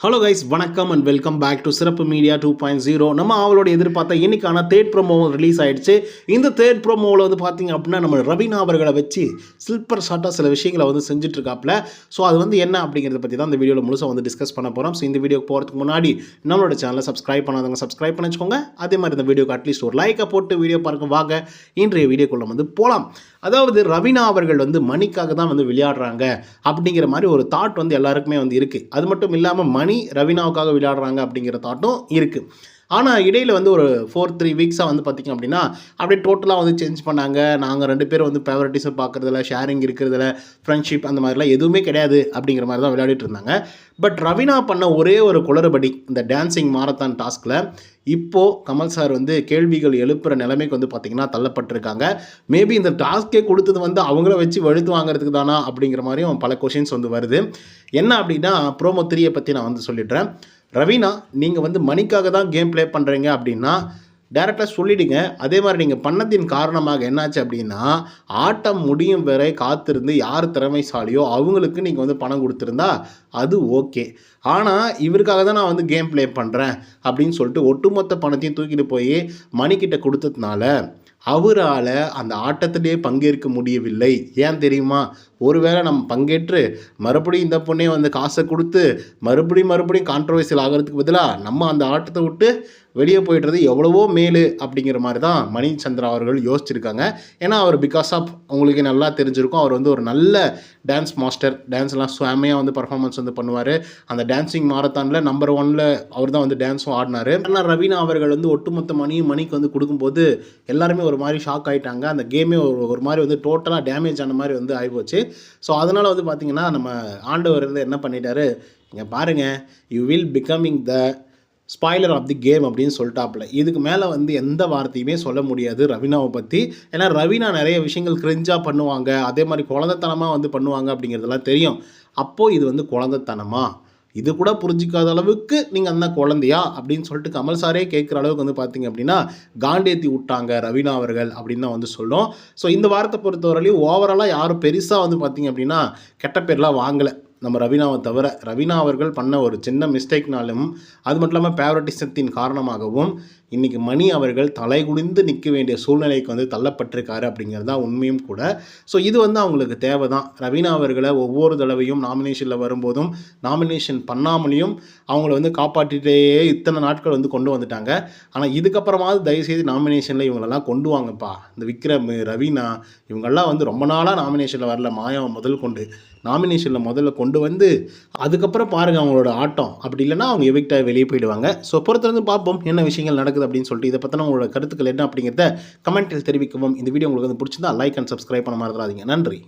Hello guys வணக்கம் and welcome back to சிறப்பு media two point zero நம்ம அவளோட எதிர்பார்த்த இன்னைக்கான தேர்ட் ப்ரோமோ ரிலீஸ் ஆயிடுச்சு. இந்த தேர்ட் ப்ரோமோவில் வந்து பார்த்தீங்க அப்படின்னா நம்ம ரவீனா அவர்களை வச்சு சில்பர் ஷார்ட்டாக சில விஷயங்களை வந்து செஞ்சுட்டு இருக்காப்புல ஸோ அது வந்து என்ன அப்படிங்கிறத பற்றி தான் இந்த வீடியோவில் முழுசாக வந்து டிஸ்கஸ் பண்ண போகிறோம் ஸோ இந்த வீடியோ போகிறதுக்கு முன்னாடி நம்மளோட சேனலை சப்ஸ்கிரைப் பண்ணாதவங்க சப்ஸ்கிரைப் பண்ணி வச்சுக்கோங்க அதே மாதிரி இந்த வீடியோக்கு அட்லீஸ்ட் ஒரு லைக்கை போட்டு வீடியோ பார்க்க வாங்க. இன்றைய வீடியோக்குள்ளே வந்து போகலாம் அதாவது ரவீனா அவர்கள் வந்து மணிக்காக தான் வந்து விளையாடுறாங்க அப்படிங்கிற மாதிரி ஒரு தாட் வந்து எல்லாருக்குமே வந்து இருக்குது அது மட்டும் இல்லாமல் மணி ரவீனாவுக்காக விளையாடுறாங்க அப்படிங்கிற தாட்டும் இருக்குது ஆனால் இடையில் வந்து ஒரு ஃபோர் த்ரீ வீக்ஸாக வந்து பார்த்திங்க அப்படின்னா அப்படியே டோட்டலாக வந்து சேஞ்ச் பண்ணாங்க. நாங்கள் ரெண்டு பேரும் வந்து ஃபேவரட்டிஸை பார்க்குறதுல ஷேரிங் இருக்கிறதுல ஃப்ரெண்ட்ஷிப் அந்த மாதிரிலாம் எதுவுமே கிடையாது அப்படிங்கிற மாதிரி தான் விளையாடிட்டு இருந்தாங்க. பட் ரவீனா பண்ண ஒரே ஒரு குளறுபடி இந்த டான்சிங் மாரத்தான் டாஸ்கில் இப்போது கமல் சார் வந்து கேள்விகள் எழுப்புகிற நிலைமைக்கு வந்து பார்த்திங்கன்னா தள்ளப்பட்டிருக்காங்க. மேபி இந்த டாஸ்க்கே கொடுத்தது வந்து அவங்கள வச்சு வெளுத்து வாங்குறதுக்கு தானா அப்படிங்கிற மாதிரியும் பல கொஷின்ஸ் வந்து வருது. என்ன அப்படின்னா ப்ரோமோ த்ரீயை பற்றி நான் வந்து சொல்லிடுறேன். ரவீனா நீங்கள் வந்து மணிக்காக தான் கேம் ப்ளே பண்ணுறீங்க அப்படின்னா டேரெக்டாக சொல்லிவிடுங்க அதே மாதிரி நீங்கள் பண்ணத்தின் காரணமாக என்னாச்சு அப்படின்னா ஆட்டம் முடியும் வரை காத்திருந்து யார் திறமைசாலியோ அவங்களுக்கு நீங்கள் வந்து பணம் கொடுத்துருந்தா அது ஓகே. ஆனால் இவருக்காக தான் நான் வந்து கேம் ப்ளே பண்ணுறேன் அப்படின்னு சொல்லிட்டு ஒட்டுமொத்த பணத்தையும் தூக்கிட்டு போய் மணிக்கிட்ட கொடுத்ததுனால அவரால் அந்த ஆட்டத்திலே பங்கேற்க முடியவில்லை. ஏன் தெரியுமா? ஒருவேளை நம்ம பங்கேற்று மறுபடியும் இந்த பொண்ணே வந்து காசை கொடுத்து மறுபடியும் மறுபடியும் கான்ட்ரவர்சியல் ஆகிறதுக்கு பதிலாக நம்ம அந்த ஆட்டத்தை விட்டு வெளியே போயிடுறது எவ்வளவோ மேலு அப்படிங்கிற மாதிரி தான் மணிச்சந்திரா அவர்கள் யோசிச்சிருக்காங்க. ஏன்னா அவர் பிகாஸ் ஆஃப் உங்களுக்கு நல்லா தெரிஞ்சிருக்கும். அவர் வந்து ஒரு நல்ல டான்ஸ் மாஸ்டர் டான்ஸ்லாம் சுவாமையாக வந்து பர்ஃபார்மன்ஸ் வந்து பண்ணுவார். அந்த டான்ஸிங் மாரத்தானில் நம்பர் ஒனில் அவர் தான் வந்து டான்ஸும் ஆடினார். ஆனால் ரவீனா அவர்கள் வந்து ஒட்டுமொத்த மணியும் மணிக்கு வந்து கொடுக்கும்போது எல்லாருமே ஒரு மாதிரி ஷாக் ஆகிட்டாங்க அந்த கேமே ஒரு ஒரு மாதிரி வந்து டோட்டலாக டேமேஜ் ஆன மாதிரி வந்து ஆகிப்போச்சு ஸோ அதனால் வந்து பார்த்திங்கன்னா நம்ம ஆண்டவர் வந்து என்ன பண்ணிட்டாரு? இங்கே பாருங்கள் you will becoming the spoiler of the game அப்படின்னு சொல்லிட்டாப்புல. இதுக்கு மேலே வந்து எந்த வார்த்தையுமே சொல்ல முடியாது ரவீனாவை பற்றி ஏன்னா ரவீனா நிறைய விஷயங்கள் கிரிஞ்சாக பண்ணுவாங்க. அதே மாதிரி குழந்தைத்தனமாக வந்து பண்ணுவாங்க அப்படிங்கிறதெல்லாம் தெரியும். அப்போது இது வந்து குழந்தைத்தனமா? இது கூட புரிஞ்சிக்காத அளவுக்கு நீங்கள் அந்த குழந்தையா? அப்படின்னு சொல்லிட்டு கமல் சாரே கேட்குற அளவுக்கு வந்து பார்த்தீங்க அப்படின்னா காண்டேத்தி விட்டாங்க ரவீனா அவர்கள் அப்படின்னு தான் வந்து சொல்லும் ஸோ இந்த வாரத்தை பொறுத்தவரையிலையும் ஓவராலாக யாரும் பெருசாக வந்து பார்த்தீங்க அப்படின்னா கெட்ட பேர்லாம் வாங்கலை. நம்ம ரவீனாவை தவிர ரவீனா அவர்கள் பண்ண ஒரு சின்ன மிஸ்டேக்னாலும் அது மட்டும் இல்லாமல் பேவரட்டிசத்தின் காரணமாகவும் இன்றைக்கி மணி அவர்கள் தலை குனிந்து நிற்க வேண்டிய சூழ்நிலைக்கு வந்து தள்ளப்பட்டிருக்காரு அப்படிங்கிறது தான் உண்மையும் கூட. ஸோ இது வந்து அவங்களுக்கு தேவை தான் ரவீனா அவர்களை ஒவ்வொரு தடவையும் நாமினேஷனில் வரும்போதும் நாமினேஷன் பண்ணாமலேயும் அவங்கள வந்து காப்பாற்றிட்டே இத்தனை நாட்கள் வந்து கொண்டு வந்துட்டாங்க. ஆனால் இதுக்கப்புறமாவது தயவுசெய்து நாமினேஷனில் இவங்களெல்லாம் கொண்டு வாங்கப்பா. இந்த விக்ரம் ரவீனா இவங்கெல்லாம் வந்து ரொம்ப நாளாக நாமினேஷனில் வரல. மாயாவை முதல் கொண்டு நாமினேஷனில் முதல்ல கொண்டு வந்து அதுக்கப்புறம் பாருங்கள் அவங்களோட ஆட்டம். அப்படி இல்லைன்னா அவங்க எவிக்டாக வெளியே போயிடுவாங்க. ஸோ பொறுத்திருந்து பார்ப்போம் என்ன விஷயங்கள் நடக்குது அப்படின்னு சொல்லிட்டு இதை பற்றின உங்களோட கருத்துக்கள் என்ன அப்படிங்கிறத கமெண்ட்டில் தெரிவிக்கவும். இந்த வீடியோ உங்களுக்கு வந்து பிடிச்சிருந்தா லைக் அண்ட் சப்ஸ்கிரைப் பண்ண மறந்துடாதீங்க. நன்றி.